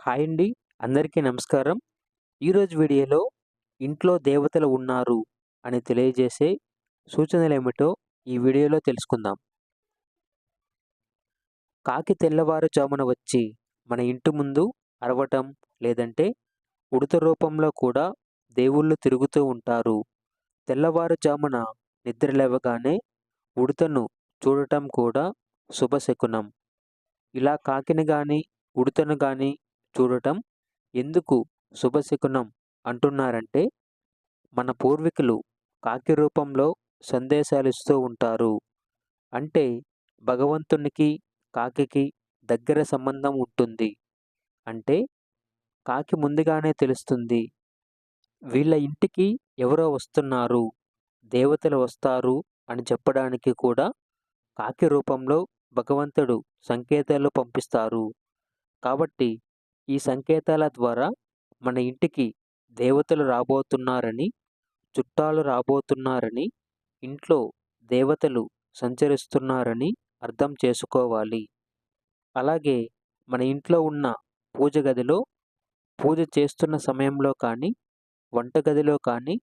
Hi అండి. అందరికీ నమస్కారం. ఈరోజు వీడియోలో ఇంట్లో దేవతలు ఉన్నారు అని తెలియజేసే సూచనలు ఏమిటో ఈ వీడియోలో తెలుసుకుందాం. కాకి తెల్లవారుజామున వచ్చి మన ఇంటి ముందు అరవటం లేదంటే ఉడత రూపంలో కూడా దేవుళ్ళు తిరుగుతూ ఉంటారు. తెల్లవారుజామున నిద్ర లేవగానే ఉడతను చూడటం కూడా శుభశకునం. ఇలా కాకిని కానీ ఉడతను కానీ చూడటం ఎందుకు శుభశకునం అంటున్నారంటే మన పూర్వీకులు కాకి రూపంలో సందేశాలు ఇస్తూ ఉంటారు. అంటే భగవంతునికి కాకి దగ్గర సంబంధం ఉంటుంది. అంటే కాకి ముందుగానే తెలుస్తుంది వీళ్ళ ఇంటికి ఎవరో వస్తున్నారు దేవతలు వస్తారు అని చెప్పడానికి కూడా కాకి రూపంలో భగవంతుడు సంకేతాలు పంపిస్తారు. కాబట్టి ఈ సంకేతాల ద్వారా మన ఇంటికి దేవతలు రాబోతున్నారని చుట్టాలు రాబోతున్నారని ఇంట్లో దేవతలు సంచరిస్తున్నారని అర్థం చేసుకోవాలి. అలాగే మన ఇంట్లో ఉన్న పూజ గదిలో పూజ చేస్తున్న సమయంలో కానీ వంటగదిలో కానీ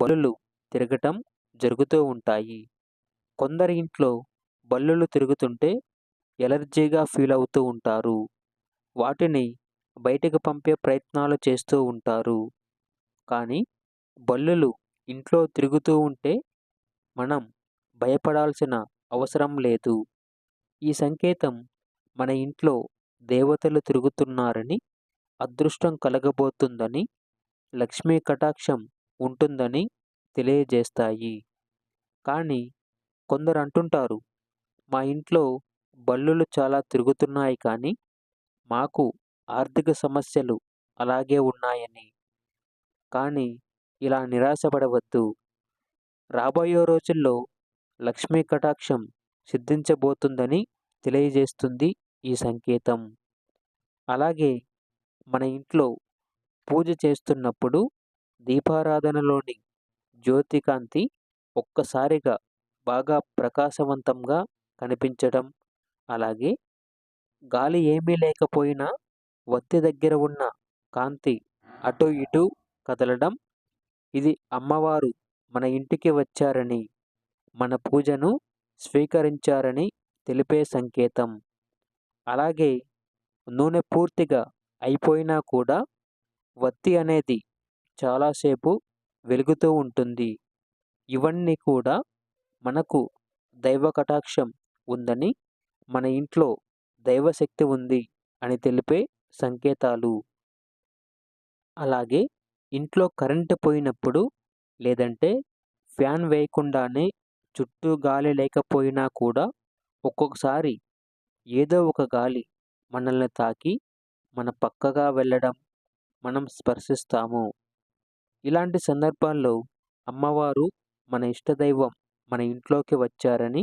బలులు తిరగటం జరుగుతూ ఉంటాయి. కొందరి ఇంట్లో బల్లులు తిరుగుతుంటే ఎలర్జీగా ఫీల్ అవుతూ ఉంటారు. వాటిని బయటకు పంపే ప్రయత్నాలు చేస్తూ ఉంటారు. కానీ బల్లులు ఇంట్లో తిరుగుతూ ఉంటే మనం భయపడాల్సిన అవసరం లేదు. ఈ సంకేతం మన ఇంట్లో దేవతలు తిరుగుతున్నారని అదృష్టం కలగబోతుందని లక్ష్మీ కటాక్షం ఉంటుందని తెలియజేస్తాయి. కానీ కొందరు అంటుంటారు మా ఇంట్లో బల్లులు చాలా తిరుగుతున్నాయి కానీ మాకు ఆర్థిక సమస్యలు అలాగే ఉన్నాయని. కానీ ఇలా నిరాశపడవద్దు. రాబోయే రోజుల్లో లక్ష్మీ కటాక్షం సిద్ధించబోతుందని తెలియజేస్తుంది ఈ సంకేతం. అలాగే మన ఇంట్లో పూజ చేస్తున్నప్పుడు దీపారాధనలోని జ్యోతికాంతి ఒక్కసారిగా బాగా ప్రకాశవంతంగా కనిపించడం అలాగే గాలి ఏమీ లేకపోయినా వత్తి దగ్గర ఉన్న కాంతి అటు ఇటు కదలడం. ఇది అమ్మవారు మన ఇంటికి వచ్చారని మన పూజను స్వీకరించారని తెలిపే సంకేతం. అలాగే నూనె పూర్తిగా అయిపోయినా కూడా వత్తి అనేది చాలాసేపు వెలుగుతూ ఉంటుంది. ఇవన్నీ కూడా మనకు దైవ కటాక్షం ఉందని మన ఇంట్లో దైవశక్తి ఉంది అని తెలిపే సంకేతాలు. అలాగే ఇంట్లో కరెంటు పోయినప్పుడు లేదంటే ఫ్యాన్ వేయకుండానే చుట్టూ గాలి లేకపోయినా కూడా ఒక్కొక్కసారి ఏదో ఒక గాలి మనల్ని తాకి మన పక్కగా వెళ్ళడం మనం స్పర్శిస్తాము. ఇలాంటి సందర్భాల్లో అమ్మవారు మన ఇష్టదైవం మన ఇంట్లోకి వచ్చారని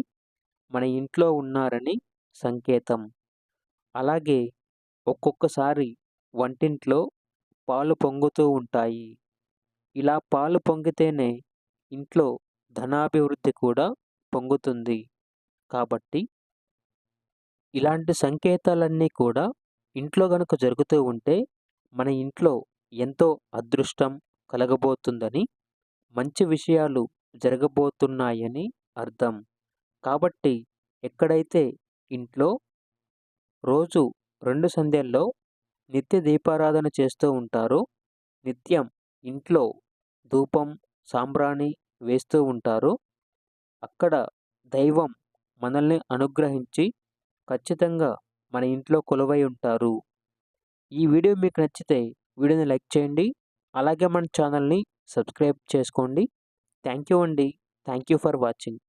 మన ఇంట్లో ఉన్నారని సంకేతం. అలాగే ఒక్కొక్కసారి వంటింట్లో పాలు పొంగుతూ ఉంటాయి. ఇలా పాలు పొంగితేనే ఇంట్లో ధనాభివృద్ధి కూడా పొంగుతుంది. కాబట్టి ఇలాంటి సంకేతాలన్నీ కూడా ఇంట్లో గనుక జరుగుతూ ఉంటే మన ఇంట్లో ఎంతో అదృష్టం కలగబోతుందని మంచి విషయాలు జరగబోతున్నాయని అర్థం. కాబట్టి ఎక్కడైతే ఇంట్లో రోజు రెండు సంధ్యల్లో నిత్య దీపారాధన చేస్తూ ఉంటారు. నిత్యం ఇంట్లో ధూపం సాంబ్రాణి వేస్తూ ఉంటారు. అక్కడ దైవం మనల్ని అనుగ్రహించి ఖచ్చితంగా మన ఇంట్లో కొలువై ఉంటారు. ఈ వీడియో మీకు నచ్చితే వీడియోని లైక్ చేయండి. అలాగే మన ఛానల్ని సబ్స్క్రైబ్ చేసుకోండి. థ్యాంక్ యూ అండి. Thank you for watching.